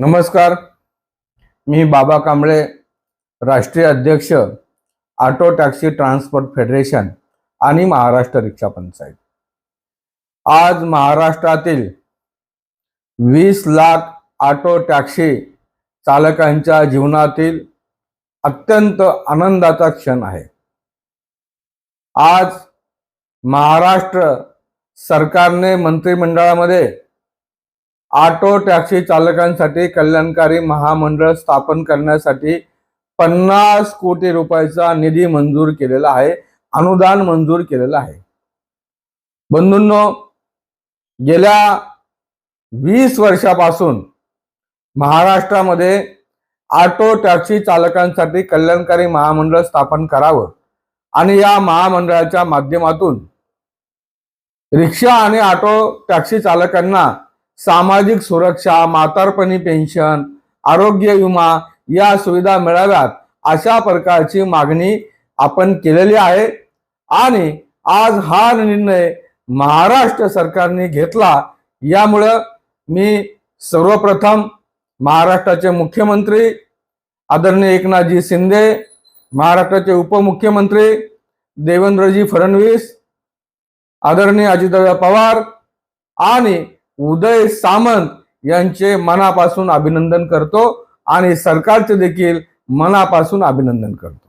नमस्कार. मी बाबा कांबळे राष्ट्रीय अध्यक्ष ऑटो टॅक्सी ट्रान्सपोर्ट फेडरेशन आणि महाराष्ट्र रिक्षा पंचायत. आज महाराष्ट्रातील वीस लाख ऑटो टॅक्सी चालकांच्या जीवनातील अत्यंत आनंदाचा क्षण आहे. आज महाराष्ट्र सरकारने मंत्रिमंडळामध्ये ऑटो टॅक्सी चालकांसाठी कल्याणकारी महामंडळ स्थापन करण्यासाठी पन्नास कोटी रुपयाचा निधी मंजूर केलेला आहे अनुदान मंजूर केलेलं आहे. बंधूंनो गेल्या वीस वर्षापासून महाराष्ट्रामध्ये ऑटो टॅक्सी चालकांसाठी कल्याणकारी महामंडळ स्थापन करावं आणि या महामंडळाच्या माध्यमातून रिक्षा आणि ऑटो टॅक्सी चालकांना सामाजिक सुरक्षा म्हातारपणी पेन्शन आरोग्य विमा या सुविधा मिळाव्यात अशा प्रकारची मागणी आपण केलेली आहे. आणि आज हा निर्णय महाराष्ट्र सरकारने घेतला. यामुळं मी सर्वप्रथम महाराष्ट्राचे मुख्यमंत्री आदरणीय एकनाथजी शिंदे महाराष्ट्राचे उपमुख्यमंत्री देवेंद्रजी फडणवीस आदरणीय अजितदादा पवार आणि उदय सामंत यांचे मनापासून अभिनंदन करतो आणि सरकारचे देखील मनापासून अभिनंदन करतो.